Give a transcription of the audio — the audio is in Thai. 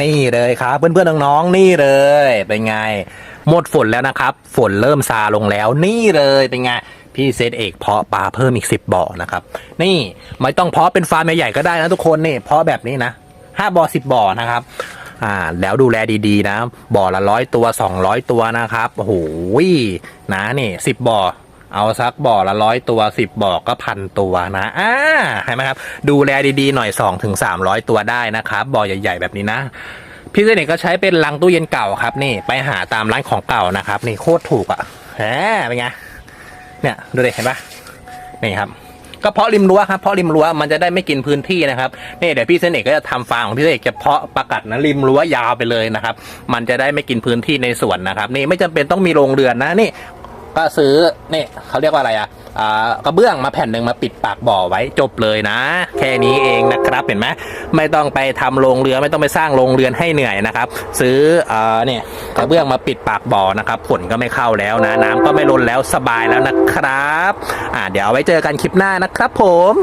นี่เลยครับเพื่อนๆน้องๆนี่เลยเป็นไง หมดฝนแล้วนะครับ ฝนเริ่มซาลงแล้ว นี่เลยเป็นไงพี่เซตเอกเพาะปลาเพิ่มอีกสิบบ่อนะครับ นี่ไม่ต้องเพาะเป็นฟาร์มใหญ่ๆก็ได้นะทุกคนนี่เพาะแบบนี้นะห้าบ่อสิบบ่อนะครับ อ่า แล้วดูแลดีๆนะ บ่อละร้อยตัวสองร้อยตัวนะครับโอ้โหนะนี่สิบบ่อ เอาสักบ่อละร้อยตัวสิบบ่อก็พันตัวนะอ่าเห็นไหมครับ ดูแลดีๆหน่อยสองถึงสามร้อยตัวได้นะครับบ่อใหญ่ ๆ แบบนี้นะพี่เจเน็ตก็ใช้เป็นลังตู้เย็นเก่าครับ นี่ไปหาตามร้านของเก่านะครับ นี่โคตรถูกอะ่ะแหมเป็นไงเนี่ยดูดิเห็นปะนี่ครับก็เพาะริมรั้วครับเพาะริมรั้วมันจะได้ไม่กินพื้นที่นะครับนี่เดี๋ยวพี่เซนเอกก็จะทำฟาร์มของพี่เซนเอกจะเพาะประกัดนะริมรั้วยาวไปเลยนะครับ มันจะได้ไม่กินพื้นที่ในสวนนะครับ นี่ไม่จำเป็นต้องมีโรงเรือนนะนี่ ก็ซื้อนี่เขาเรียกว่าอะไรอะอ่ากระเบื้องมาแผ่นหนึ่งมาปิดปากบ่อไว้จบเลยนะ แค่นี้เองนะครับเห็นไหมไม่ต้องไปทำโรงเรือนไม่ต้องไปสร้างโรงเรือนให้เหนื่อยนะครับ ซื้ออ่าเนี่ยกระเบื้องมาปิดปากบ่อนะครับฝนก็ไม่เข้าแล้วนะ น้ำก็ไม่ล้นแล้วสบายแล้วนะครับอ่าเดี๋ยวเอาไว้เจอกันคลิปหน้านะครับผม